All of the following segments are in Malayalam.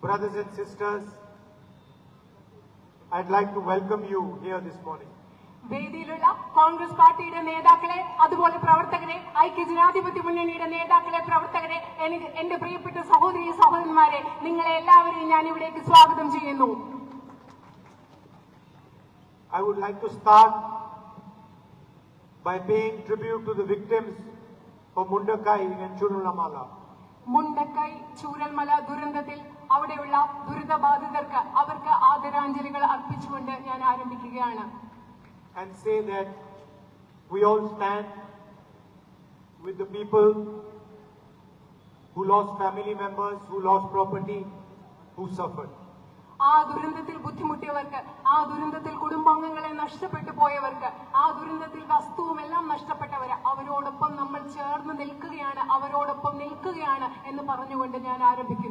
brothers and sisters, I'd like to welcome you here this morning. വേദിയിലുള്ള Congress പാർട്ടിയുടെ നേതാക്കളെ അതുപോലെ പ്രവർത്തകരെ ഐക്യ ജനാധിപത്യ മുന്നണിയുടെ നേതാക്കളെ പ്രവർത്തകരെ എനിക്ക് എന്റെ പ്രിയപ്പെട്ട സഹോദരി സഹോദരന്മാരെ നിങ്ങളെ എല്ലാവരെയും ഞാൻ ഇവിടേക്ക് സ്വാഗതം ചെയ്യുന്നു I would like to start by paying tribute to the victims of Mundakai and Churulamala. Mundakkai Chooralmala ദുരന്തത്തിൽ അവിടെയുള്ള ദുരിതബാധിതർക്ക് അവർക്ക് ആദരാഞ്ജലികൾ അർപ്പിച്ചുകൊണ്ട് ഞാൻ ആരംഭിക്കുകയാണ് and say that we all stand with the people who lost family members, who lost property, who suffered. ആ ദുരന്തത്തിൽ ബുദ്ധിമുട്ടിയവർക്ക് ആ ദുരന്തത്തിൽ കുടുംബാംഗങ്ങളെ നഷ്ടപ്പെട്ടു പോയവർക്ക് ആ ദുരന്തത്തിൽ വസ്തുവും എല്ലാം നഷ്ടപ്പെട്ടവർ അവരോടൊപ്പം നമ്മൾ ചേർന്ന് നിൽക്കുകയാണ് അവരോടൊപ്പം നിൽക്കുകയാണ് എന്ന് പറഞ്ഞുകൊണ്ട് ഞാൻ ആരംഭിക്കുന്നു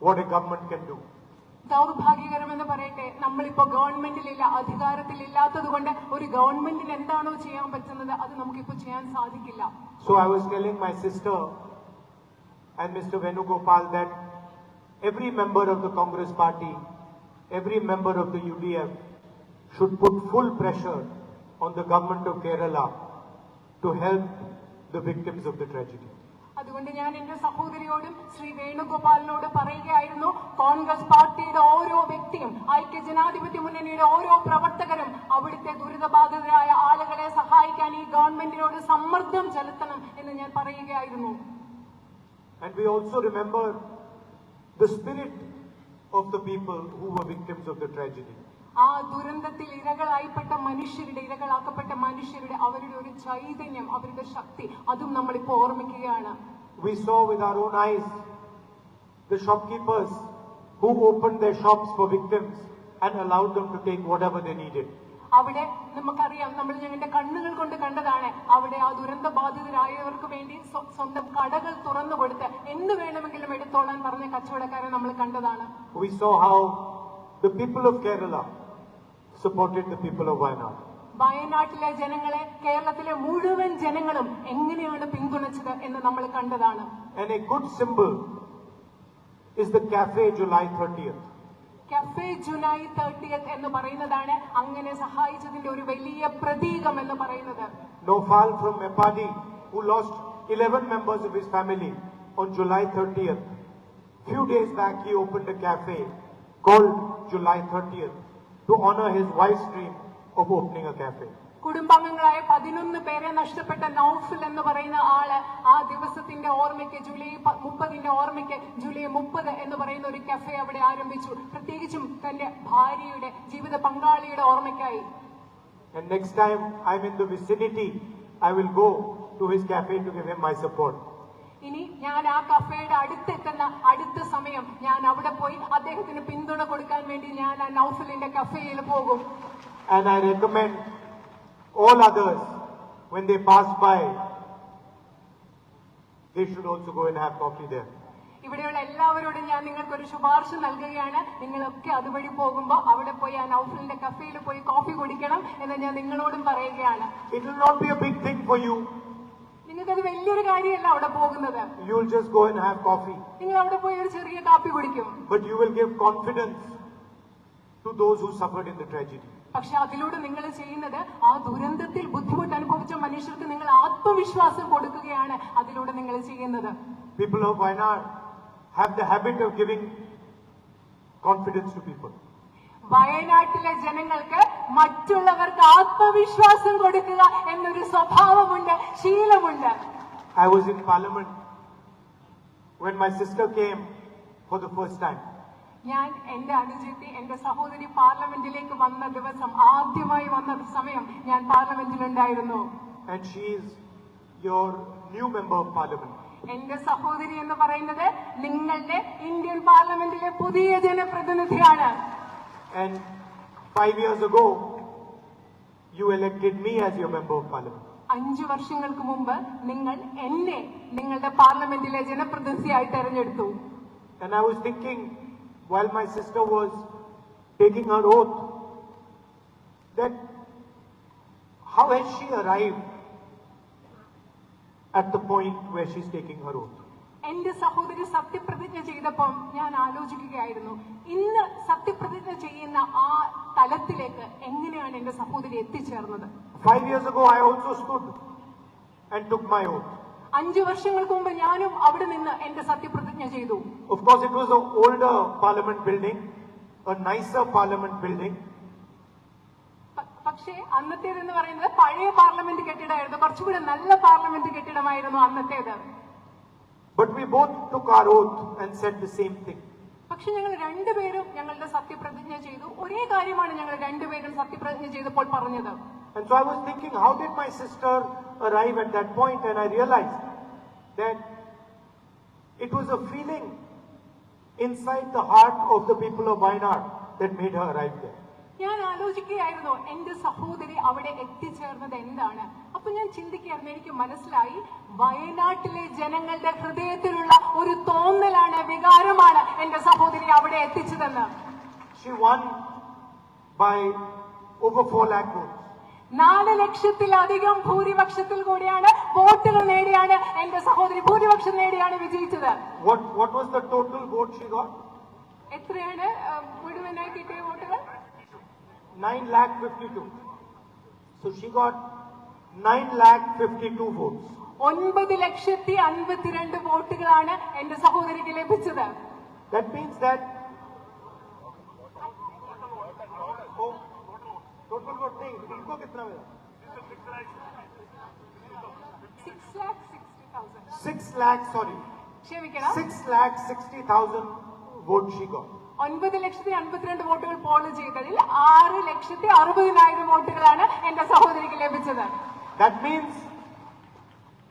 what a government can do. ദൗർഭാഗ്യകരമെന്ന് പറയട്ടെ നമ്മളിപ്പോ ഗവൺമെന്റിലില്ല അധികാരത്തിലില്ലാത്തത് കൊണ്ട് ഒരു ഗവൺമെന്റിന് എന്താണോ ചെയ്യാൻ പറ്റുന്നത് അത് നമുക്കിപ്പോ ചെയ്യാൻ സാധിക്കില്ല So I was telling my sister and Mr. Venugopal that every member of the Congress party, every member of the UDF should put full pressure on the government of Kerala to help the victims of the tragedy. അതുകൊണ്ട് ഞാൻ എന്റെ സഹോദരിയോടും ശ്രീ വേണുഗോപാലിനോട് പറയുകയായിരുന്നു കോൺഗ്രസ് പാർട്ടിയുടെ ഓരോ വ്യക്തിയും ഐക്യ ജനാധിപത്യ മുന്നണിയുടെ ഓരോ പ്രവർത്തകരും അവിടുത്തെ ദുരിതബാധിതരായ ആളുകളെ സഹായിക്കാൻ ഈ ഗവൺമെന്റിനോട് സമ്മർദ്ദം ചെലുത്തണം എന്ന് ഞാൻ പറയുകയായിരുന്നു And we also remember the spirit of the people who were victims of the tragedy. ആ ദുരന്തത്തിൽ ഇരകളായിപ്പെട്ട മനുഷ്യരുടെ ഇരകളാക്കപ്പെട്ട മനുഷ്യരുടെ അവരുടെ ഒരു ചൈതന്യം അവരുടെ ശക്തി അതും നമ്മളിപ്പോ ഓർമ്മിക്കുകയാണ് We saw with our own eyes the shopkeepers who opened their shops for victims and allowed them to take whatever they needed. അവിടെ നമുക്കറിയാം നമ്മൾ ഞങ്ങളുടെ കണ്ണുകൾ കൊണ്ട് കണ്ടതാണ് അവിടെ ആ ദുരന്ത ബാധിതരായവർക്ക് വേണ്ടി സ്വ- സ്വന്തം കടകൾ തുറന്നു കൊടുത്ത് എന്ത് വേണമെങ്കിലും എടുത്തോളാൻ പറഞ്ഞ കച്ചവടക്കാരെ നമ്മൾ കണ്ടതാണ് We saw how the people of Kerala supported the people of Wayanad. വയനാട്ടിലെ ജനങ്ങളെ കേരളത്തിലെ മുഴുവൻ ജനങ്ങളും എങ്ങനെയാണ് പിന്തുണച്ചത് എന്ന് നമ്മൾ കണ്ടതാണ് And a good symbol is the cafe July 30th. Cafe July thirtieth എന്ന് പറയുന്നതാണ് അങ്ങനെ സഹായിച്ചതിന്റെ ഒരു വലിയ പ്രതീകം എന്ന് പറയുന്നത് Nofal from Mepadi, who lost 11 members of his family on July 30th. Few days back, he opened a cafe called July 30th to honor his wife's dream of opening a cafe. കുടുംബാംഗങ്ങളായ പതിനൊന്ന് പേരെ നഷ്ടപ്പെട്ട നൌഫിൽ എന്ന് പറയുന്ന ആൾ ആ ദിവസത്തിന്റെ ഓർമ്മയ്ക്ക് ജൂലൈ മുപ്പതിന്റെ ഓർമ്മയ്ക്ക് ജൂലൈ മുപ്പത് എന്ന് പറയുന്ന ഒരു കഫേ അവിടെ ആരംഭിച്ചു പ്രത്യേകിച്ചും തന്റെ ഭാര്യയുടെ ജീവിത പങ്കാളിയുടെ ഓർമ്മയ്ക്കായി And next time I'm in the vicinity, I will go to his cafe to give him my support. ഇനി ഞാൻ ആ കഫേയുടെ അടുത്തെത്തുന്ന അടുത്ത സമയം ഞാൻ അവിടെ പോയി അദ്ദേഹത്തിന് പിന്തുണ കൊടുക്കാൻ വേണ്ടി ഞാൻ ആ നൌഫലിന്റെ കഫേയിൽ പോകും And I recommend all others, when they pass by, they should also go and have coffee there. ഇവിടെയുള്ള എല്ലാവരോടും ഞാൻ നിങ്ങൾക്കൊരു ശുപാർശ നൽകുകയാണ് നിങ്ങളൊക്കെ അതുവഴി പോകുമ്പോൾ അവിടെ പോയി ആ നൌഫലിന്റെ കഫേയിൽ പോയി കോഫി കുടിക്കണം എന്ന് ഞാൻ നിങ്ങളോടും പറയുകയാണ് It will not be a big thing for you. നിങ്ങൾക്കത് വലിയൊരു കാര്യമല്ല അവിടെ പോകുന്നത് You'll just go and have coffee. നിങ്ങൾ അവിടെ പോയി ഒരു ചെറിയ കാപ്പി കുടിക്കും But you will give confidence to those who suffered in the tragedy. പക്ഷെ അതിലൂടെ നിങ്ങൾ ചെയ്യുന്നത് ആ ദുരന്തത്തിൽ ബുദ്ധിമുട്ട് അനുഭവിച്ച മനുഷ്യർക്ക് നിങ്ങൾ ആത്മവിശ്വാസം കൊടുക്കുകയാണ് അതിലൂടെ നിങ്ങൾ ചെയ്യുന്നത് People of Wayanad have the habit of giving confidence to people. വയനാട്ടിലെ ജനങ്ങൾക്ക് മറ്റുള്ളവർക്ക് ആത്മവിശ്വാസം കൊടുക്കുക എന്നൊരു സ്വഭാവമുണ്ട് ശീലമുണ്ട് I was in Parliament when my sister came for the first time. ഞാൻ എന്റെ അനുജത്തി എന്റെ സഹോദരി പാർലമെന്റിലേക്ക് വന്ന ദിവസം ആദ്യമായി വന്ന സമയം ഞാൻ പാർലമെന്റിലുണ്ടായിരുന്നു And she is your new member of Parliament. എന്റെ സഹോദരി എന്ന് പറയുന്നത് നിങ്ങളുടെ ഇന്ത്യൻ പാർലമെന്റിലെ പുതിയ ജനപ്രതിനിധിയാണ് And five years ago, you elected me as your member of parliament. അഞ്ചു വർഷങ്ങൾക്ക് മുമ്പ് നിങ്ങൾ എന്നെ നിങ്ങളുടെ പാർലമെന്റിലെ ജനപ്രതിനിധിയായി തെരഞ്ഞെടുത്തു And I was thinking, while my sister was taking her oath, that how has she arrived at the point where she's taking her oath? എന്റെ സഹോദരി സത്യപ്രതിജ്ഞ ചെയ്തപ്പം ഞാൻ ആലോചിക്കുകയായിരുന്നു ഇന്ന് സത്യപ്രതിജ്ഞ ചെയ്യുന്ന ആ തലത്തിലേക്ക് എങ്ങനെയാണ് എന്റെ സഹോദരി എത്തിച്ചേർന്നത് Five years ago, I also stood and took my oath. അഞ്ചു വർഷങ്ങൾക്ക് മുമ്പ് ഞാനും അവിടെ നിന്ന് എന്റെ സത്യപ്രതിജ്ഞ ചെയ്തു. Of course, it was an older parliament building, a nicer parliament building, പ- പക്ഷേ അന്നത്തേതെന്ന് പറയുന്നത് പഴയ പാർലമെന്റ് കെട്ടിടമായിരുന്നു. കുറച്ചുകൂടെ നല്ല പാർലമെന്റ് കെട്ടിടമായിരുന്നു അന്നത്തേത്. But we both took our oath and said the same thing. പക്ഷെ ഞങ്ങൾ രണ്ടുപേരും ഞങ്ങളുടെ സത്യപ്രതിജ്ഞ ചെയ്തു. ഒരേ കാര്യമാണ് ഞങ്ങൾ രണ്ടുപേരും സത്യപ്രതിജ്ഞ ചെയ്തപ്പോൾ പറഞ്ഞത്. And so I was thinking, how did my sister arrive at that point? And I realized that it was a feeling inside the heart of the people of Wayanad that made her arrive there. ഞാൻ ആലോചിക്കുകയായിരുന്നു എന്റെ സഹോദരി അവിടെ എത്തിച്ചേർന്നത് എന്താണ് അപ്പൊ ഞാൻ ചിന്തിക്കുകയായിരുന്നു എനിക്ക് മനസ്സിലായി വയനാട്ടിലെ ജനങ്ങളുടെ ഹൃദയത്തിലുള്ള ഒരു തോന്നലാണ് വികാരമാണ് എന്റെ സഹോദരി അവിടെ എത്തിച്ചതെന്ന് She won by over 4 lakh votes. നാല് ലക്ഷത്തിലധികം ഭൂരിപക്ഷത്തിൽ കൂടിയാണ് വോട്ടുകൾ നേടിയാണ് എന്റെ സഹോദരി ഭൂരിപക്ഷം നേടിയാണ് വിജയിച്ചത്? എത്രയാണ്? മുഴുവനായി കിട്ടിയ വോട്ടുകൾ? Nine lakh fifty two sushi got nine lakh fifty two votes ഒൻപത് ലക്ഷത്തി അൻപത്തിരണ്ട് വോട്ടുകളാണ് എന്റെ സഹോദരിക്ക് ലഭിച്ചത്. That means that. 6 lakh sorry. 6 lakh 60,000 votes she got. 50 lakh 52 votes she got. 6 lakh 60,000 votes she got. That means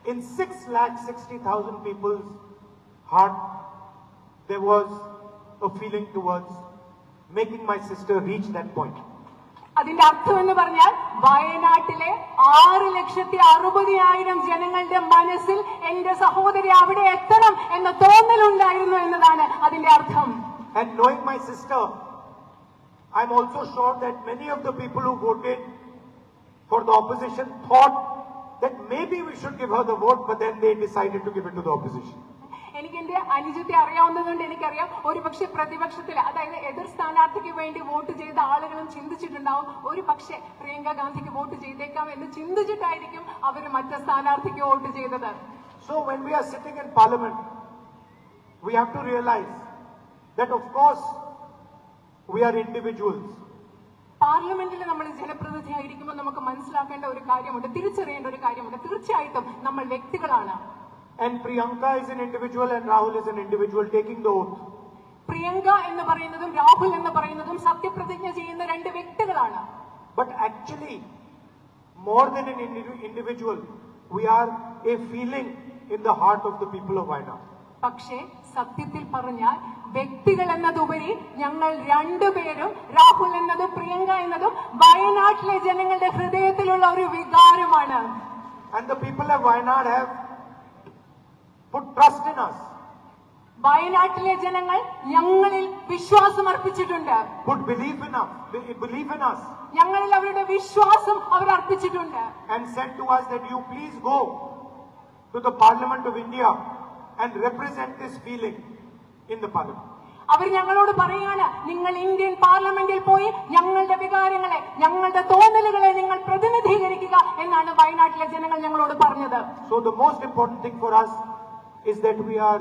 in 6 lakh 60,000 people's heart there was a feeling towards making my sister reach that point. അതിന്റെ അർത്ഥം എന്ന് പറഞ്ഞാൽ വയനാട്ടിലെ ആറ് ലക്ഷത്തി അറുപതിനായിരം ജനങ്ങളുടെ മനസ്സിൽ എന്റെ സഹോദരി അവിടെ എത്തണം എന്ന തോന്നലുണ്ടായിരുന്നു എന്നതാണ് അതിന്റെ അർത്ഥം And knowing my sister, I'm also sure that many of the people who voted for the opposition thought that maybe we should give her the vote, but then they decided to give it to the opposition. എനിക്ക് എന്റെ അനുജത്തെ അറിയാവുന്നതുകൊണ്ട് എനിക്കറിയാം. ഒരു പക്ഷെ പ്രതിപക്ഷത്തിൽ അതായത് എതിർ സ്ഥാനാർത്ഥിക്ക് വേണ്ടി വോട്ട് ചെയ്ത ആളുകളും ചിന്തിച്ചിട്ടുണ്ടാവും. ഒരു പക്ഷെ പ്രിയങ്ക ഗാന്ധിക്ക് വോട്ട് ചെയ്തേക്കാം എന്ന് ചിന്തിച്ചിട്ടായിരിക്കും അവർ മറ്റ് സ്ഥാനാർത്ഥിക്ക് വോട്ട് ചെയ്തത്. So when we are sitting in parliament, we have to realize that of course we are individuals. പാർലമെന്റിൽ നമ്മൾ ജനപ്രതിനിധിയായിരിക്കുമ്പോൾ നമുക്ക് മനസ്സിലാക്കേണ്ട ഒരു കാര്യമുണ്ട് തിരിച്ചറിയേണ്ട ഒരു കാര്യമുണ്ട്. തീർച്ചയായിട്ടും നമ്മൾ വ്യക്തികളാണ്. And Priyanka is an individual and Rahul is an individual taking the oath. priyanka Priyanka എന്ന് പറയുന്നതും രാഹുൽ എന്ന് പറയുന്നതും സത്യപ്രതിജ്ഞ ചെയ്യുന്ന രണ്ട് വ്യക്തികളാണ് But actually, more than an indi- individual, we are a feeling in the heart of the people of Wayanad. പക്ഷേ സത്യത്തിൽ പറഞ്ഞാൽ വ്യക്തികൾ എന്നതുപരി ഞങ്ങൾ രണ്ടുപേരും രാഹുൽ എന്നതും പ്രിയങ്ക എന്നതും വയനാട്ടിലെ ജനങ്ങളുടെ ഹൃദയത്തിലുള്ള ഒരു വികാരമാണ് And the people of Wayanad have വയനാട്ടിലെ ജനങ്ങൾ ഞങ്ങളിൽ വിശ്വാസം അർപ്പിച്ചിട്ടുണ്ട് ഞങ്ങളിൽ അവരുടെ വിശ്വാസം അവർ അർപ്പിച്ചിട്ടുണ്ട്. and said to us that you please go to the Parliament of India and represent this feeling in the Parliament. അവർ ഞങ്ങളോട് പറയാണ് നിങ്ങൾ ഇന്ത്യൻ പാർലമെന്റിൽ പോയി ഞങ്ങളുടെ വികാരങ്ങളെ ഞങ്ങളുടെ തോന്നലുകളെ നിങ്ങൾ പ്രതിനിധീകരിക്കുക എന്നാണ് വയനാട്ടിലെ ജനങ്ങൾ ഞങ്ങളോട് പറഞ്ഞത്. So the most important thing for us is that we are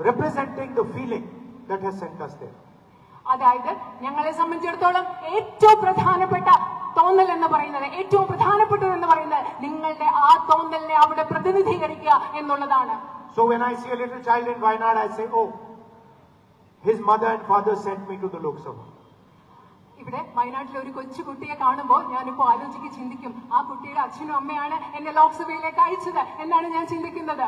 representing the feeling that has sent us there. അതായത് ഞങ്ങളെ സംബന്ധിച്ചിടത്തോളം ഏറ്റവും പ്രധാനപ്പെട്ട തോന്നൽ എന്ന് പറയുന്നത് ഏറ്റവും പ്രധാനപ്പെട്ടത് എന്ന് പറയുന്നത് നിങ്ങളുടെ ആ തോന്നലിനെ അവിടെ പ്രതിനിധീകരിക്കുക എന്നുള്ളതാണ് So when I see a little child in Wayanad, I say, oh, his mother and father sent me to the Lok Sabha. ഇവിടെ വയനാട്ടിലെ ഒരു കൊച്ചു കുട്ടിയെ കാണുമ്പോൾ ഞാനിപ്പോ ആലോചിക്ക് ചിന്തിക്കും ആ കുട്ടിയുടെ അച്ഛനും അമ്മയാണ് എന്നെ ലോക്സഭയിലേക്ക് അയച്ചത് എന്നാണ് ഞാൻ ചിന്തിക്കുന്നത്.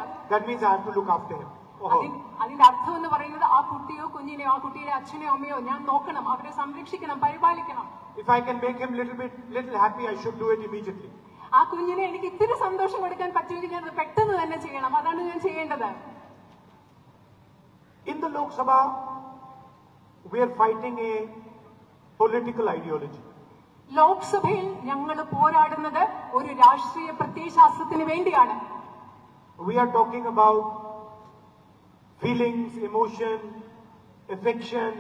അതി- അതിന്റെ അർത്ഥം എന്ന് പറയുന്നത് ആ കുട്ടിയോ കുഞ്ഞിനെയോ ആ കുട്ടിയുടെ അച്ഛനെയോ അമ്മയോ ഞാൻ നോക്കണം അവരെ സംരക്ഷിക്കണം പരിപാലിക്കണം. If I can make him little bit, little happy, I should do it immediately. ആ കുഞ്ഞിനെ എനിക്ക് ഇത്തിരി സന്തോഷം കൊടുക്കാൻ പറ്റുമെങ്കിൽ ഞാൻ പെട്ടെന്ന് തന്നെ ചെയ്യണം. അതാണ് ഞാൻ ചെയ്യേണ്ടത്. In the Lok we are fighting a political ideology. ലോക്സഭയിൽ ഞങ്ങൾ പോരാടുന്നത് ഒരു രാഷ്ട്രീയ പ്രത്യയശാസ്ത്രത്തിന് വേണ്ടിയാണ് We are talking about feelings, emotion, affection,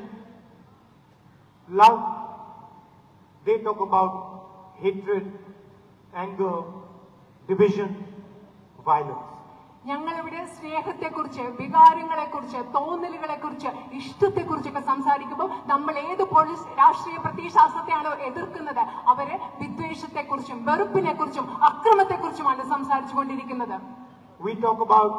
love. They talk about hatred, anger, division, violence. ഞങ്ങളിവിടെ സ്നേഹത്തെക്കുറിച്ച് വികാരങ്ങളെക്കുറിച്ച് തോന്നലുകളെക്കുറിച്ച് ഇഷ്ടത്തെക്കുറിച്ചൊക്കെ സംസാരിക്കുമ്പോൾ നമ്മൾ ഏത് പോലീസ് രാഷ്ട്രീയ പ്രത്യയശാസ്ത്രത്തെയാണോ എതിർക്കുന്നത് അവർ വിദ്വേഷത്തെക്കുറിച്ചും വെറുപ്പിനെക്കുറിച്ചും അക്രമത്തെക്കുറിച്ചുമാണ് സംസാരിച്ചുകൊണ്ടിരിക്കുന്നത്. We talk about